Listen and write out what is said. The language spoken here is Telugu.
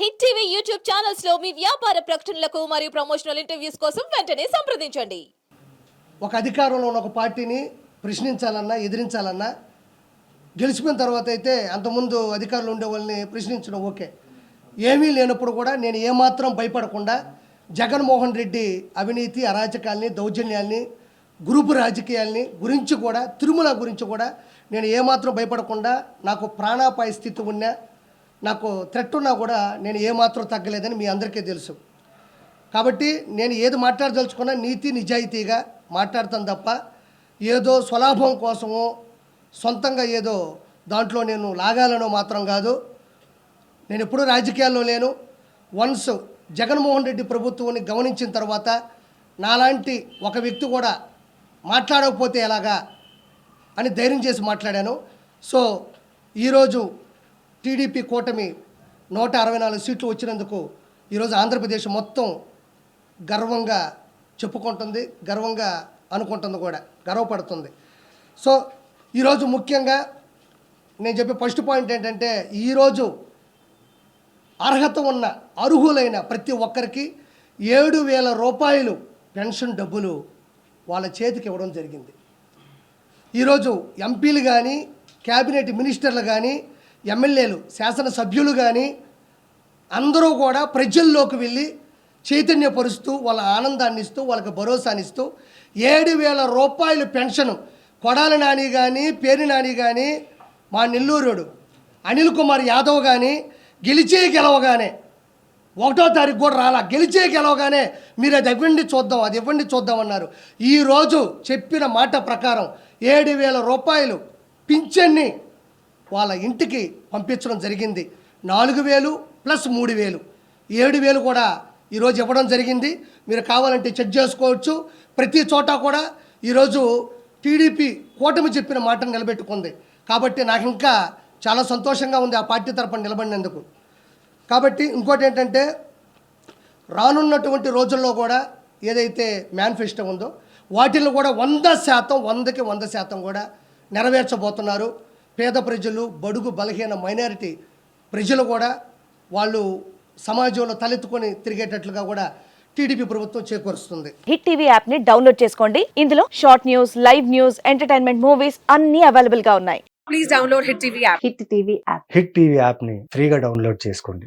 హిట్ టీవీ యూట్యూబ్ ఛానల్స్లో మీ వ్యాపార ప్రకటనలకు మరియు ప్రమోషనల్ ఇంటర్వ్యూస్ కోసం వెంటనే సంప్రదించండి. ఒక అధికారంలో ఉన్న ఒక పార్టీని ప్రశ్నించాలన్నా ఎదిరించాలన్నా గెలిచిపోయిన తర్వాత అయితే అంతకుముందు అధికారులు ఉండే వాళ్ళని ప్రశ్నించడం ఓకే. ఏమీ లేనప్పుడు కూడా నేను ఏమాత్రం భయపడకుండా జగన్మోహన్ రెడ్డి అవినీతి అరాచకాల్ని దౌర్జన్యాల్ని గ్రూపు రాజకీయాల్ని గురించి కూడా తిరుమల గురించి కూడా నేను ఏమాత్రం భయపడకుండా నాకు ప్రాణాపాయ స్థితి ఉన్నా నాకు థ్రెట్ ఉన్నా కూడా నేను ఏమాత్రం తగ్గలేదని మీ అందరికీ తెలుసు. కాబట్టి నేను ఏది మాట్లాడదలుచుకున్నా నీతి నిజాయితీగా మాట్లాడతాను తప్ప ఏదో స్వలాభం కోసమో సొంతంగా ఏదో దాంట్లో నేను లాగాలనో మాత్రం కాదు. నేను ఎప్పుడూ రాజకీయాల్లో లేను. వన్స్ జగన్మోహన్ రెడ్డి ప్రభుత్వాన్ని గమనించిన తర్వాత నాలాంటి ఒక వ్యక్తి కూడా మాట్లాడకపోతే ఎలాగా అని ధైర్యం చేసి మాట్లాడాను. సో ఈరోజు టీడీపీ కూటమి నూట అరవై నాలుగు సీట్లు వచ్చినందుకు ఈరోజు ఆంధ్రప్రదేశ్ మొత్తం గర్వంగా చెప్పుకుంటుంది గర్వంగా అనుకుంటుంది కూడా గర్వపడుతుంది. సో ఈరోజు ముఖ్యంగా నేను చెప్పే ఫస్ట్ పాయింట్ ఏంటంటే ఈరోజు అర్హత ఉన్న అర్హులైన ప్రతి ఒక్కరికి ఏడు వేల రూపాయలు పెన్షన్ డబ్బులు వాళ్ళ చేతికి ఇవ్వడం జరిగింది. ఈరోజు ఎంపీలు కానీ క్యాబినెట్ మినిస్టర్లు కానీ ఎమ్మెల్యేలు శాసనసభ్యులు కానీ అందరూ కూడా ప్రజల్లోకి వెళ్ళి చైతన్యపరుస్తూ వాళ్ళ ఆనందాన్ని ఇస్తూ వాళ్ళకి భరోసానిస్తూ ఏడు వేల రూపాయలు పెన్షన్ కొడాలి నాని కానీ పేరు నాని కానీ మా నెల్లూరుడు అనిల్ కుమార్ యాదవ్ కానీ గెలిచే గెలవగానే ఒకటో తారీఖు కూడా రాలా. గెలిచే గెలవగానే మీరు అది ఇవ్వండి చూద్దాం అది ఇవ్వండి చూద్దాం అన్నారు. ఈరోజు చెప్పిన మాట ప్రకారం ఏడు వేల రూపాయలు పింఛన్ని వాళ్ళ ఇంటికి పంపించడం జరిగింది. నాలుగు వేలు ప్లస్ మూడు వేలు. ఏడు వేలు కూడా ఈరోజు ఇవ్వడం జరిగింది. మీరు కావాలంటే చెక్ చేసుకోవచ్చు. ప్రతి చోట కూడా ఈరోజు టీడీపీ కూటమి చెప్పిన మాటను నిలబెట్టుకుంది. కాబట్టి నాకు ఇంకా చాలా సంతోషంగా ఉంది ఆ పార్టీ తరపున నిలబడినందుకు. కాబట్టి ఇంకోటి ఏంటంటే రానున్నటువంటి రోజుల్లో కూడా ఏదైతే మేనిఫెస్టో ఉందో వాటిల్లో కూడా వంద శాతం వందకి వంద శాతం కూడా నెరవేర్చబోతున్నారు. పేద ప్రజలు బడుగు బలహీన మైనారిటీ ప్రజలు కూడా వాళ్ళు సమాజంలో తలెత్తుకొని తిరిగేటట్లుగా కూడా టీడీపీ ప్రభుత్వం చేకూరుస్తుంది. హిట్ టీవీ యాప్ని డౌన్లోడ్ చేసుకోండి. ఇందులో short news live news entertainment movies అన్ని అవైలబుల్గా ఉన్నాయి. Please download Hit TV app. Hit TV app hit TV యాప్ని ఫ్రీగా డౌన్లోడ్ చేసుకోండి.